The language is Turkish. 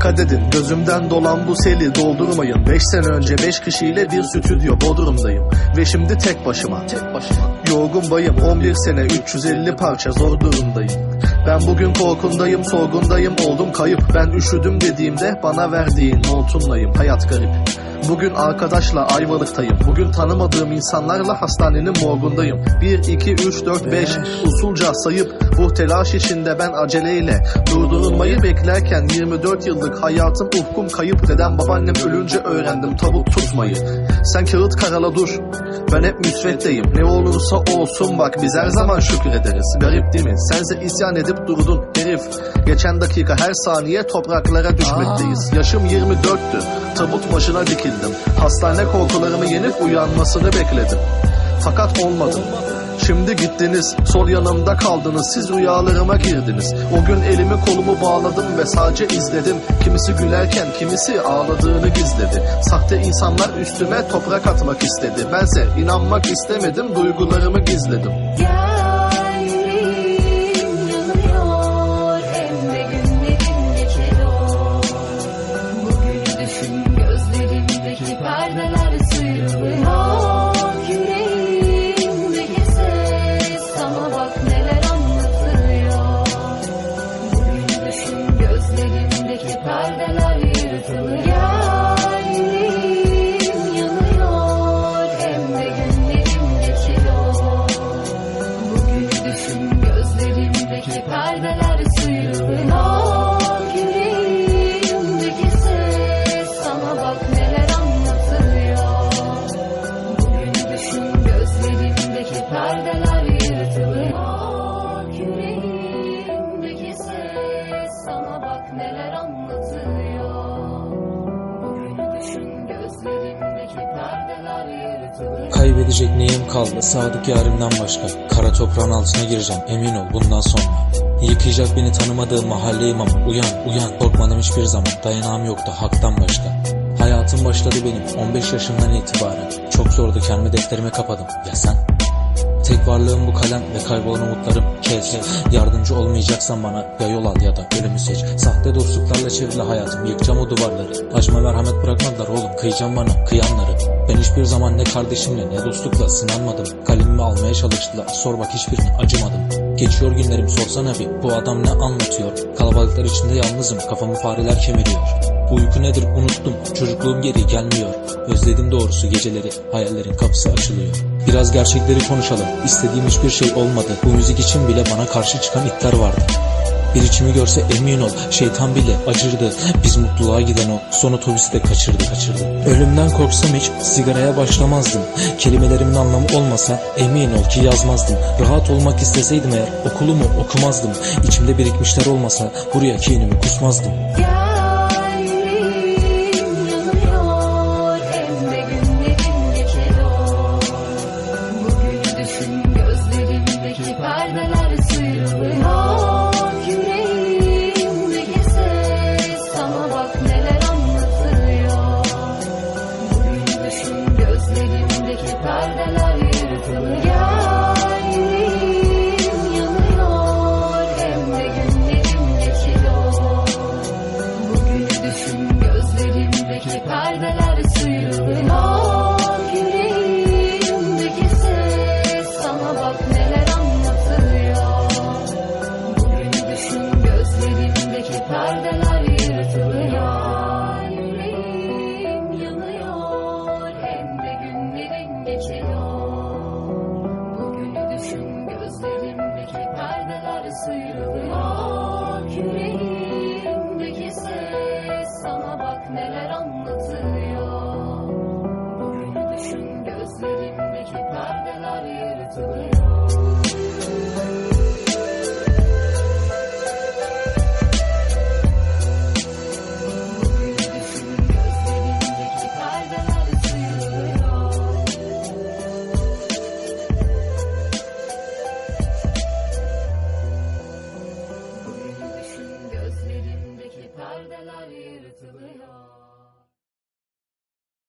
Dikkat edin gözümden dolan bu seli doldurmayın. 5 sene önce 5 kişiyle bir stüdyo Bodrum'dayım. Ve şimdi tek başıma. Tek başıma. Yorgun bayım 11 sene 350 parça zor durumdayım. Ben bugün korkundayım, sorgundayım, oldum kayıp. Ben üşüdüm dediğimde bana verdiğin montunlayım Hayat garip Bugün arkadaşla Ayvalık'tayım. Bugün tanımadığım insanlarla hastanenin morgundayım. 1, 2, 3, 4, 5 usulca sayıp Bu telaş işinde ben aceleyle Durdurulmayı beklerken 24 yıllık hayatım ufkum kayıp Dedem babaannem ölünce öğrendim tabut tutmayı. Sen kağıt karala dur Ben hep müsveddeyim. Ne olursa olsun bak biz her zaman şükrederiz. Garip değil mi? Sense isyan edip durdun herif. Geçen dakika her saniye topraklara düşmekteyiz. Yaşım 24'tü Tabut başına dikildim. Hastane korkularımı yenip uyanmasını bekledim. Fakat olmadı Şimdi gittiniz, sol yanımda kaldınız, siz rüyalarıma girdiniz. O gün elimi kolumu bağladım ve sadece izledim. Kimisi gülerken kimisi ağladığını gizledi. Sahte insanlar üstüme toprak atmak istedi. Bense inanmak istemedim, duygularımı gizledim. Gel Kaybedecek neyim kaldı? Sadık yarimden başka Kara toprağın altına gireceğim. Emin ol bundan sonra. Yıkayacak beni tanımadığım mahalle imamı. Uyan uyan. Korkmadım hiçbir zaman. Dayanağım yoktu haktan başka. Hayatım başladı benim. 15 yaşımdan itibaren. Çok zordu kendimi defterime kapadım. Ya sen? Tek varlığım bu kalem ve kaybolan umutlarım. Kes Yardımcı olmayacaksan bana ya yol al ya da ölümü seç. Sahte dostluklarla çevrili hayatım. Yıkacağım o duvarları. Acıma merhamet bırakmadılar oğlum. Kıyacağım bana kıyanları. Ben hiçbir zaman ne kardeşimle ne dostlukla sınanmadım. Kalemimi almaya çalıştılar. Sor bak hiçbirine acımadım. Geçiyor günlerim. Sorsana bir bu adam ne anlatıyor? Kalabalıklar içinde yalnızım. Kafamı fareler kemiriyor Bu uyku nedir unuttum. Çocukluğum geri gelmiyor. Özledim doğrusu geceleri. Hayallerin kapısı açılıyor. Biraz gerçekleri konuşalım. İstediğim hiçbir şey olmadı. Bu müzik için bile bana karşı çıkan itler vardı. Bir içimi görse emin ol şeytan bile acırdı. Biz mutluluğa giden o son otobüsü de kaçırdı kaçırdı. Ölümden korksam hiç sigaraya başlamazdım. Kelimelerimin anlamı olmasa emin ol ki yazmazdım. Rahat olmak isteseydim eğer okulumu okumazdım. İçimde birikmişler olmasa buraya kinimi kusmazdım. Gel to you.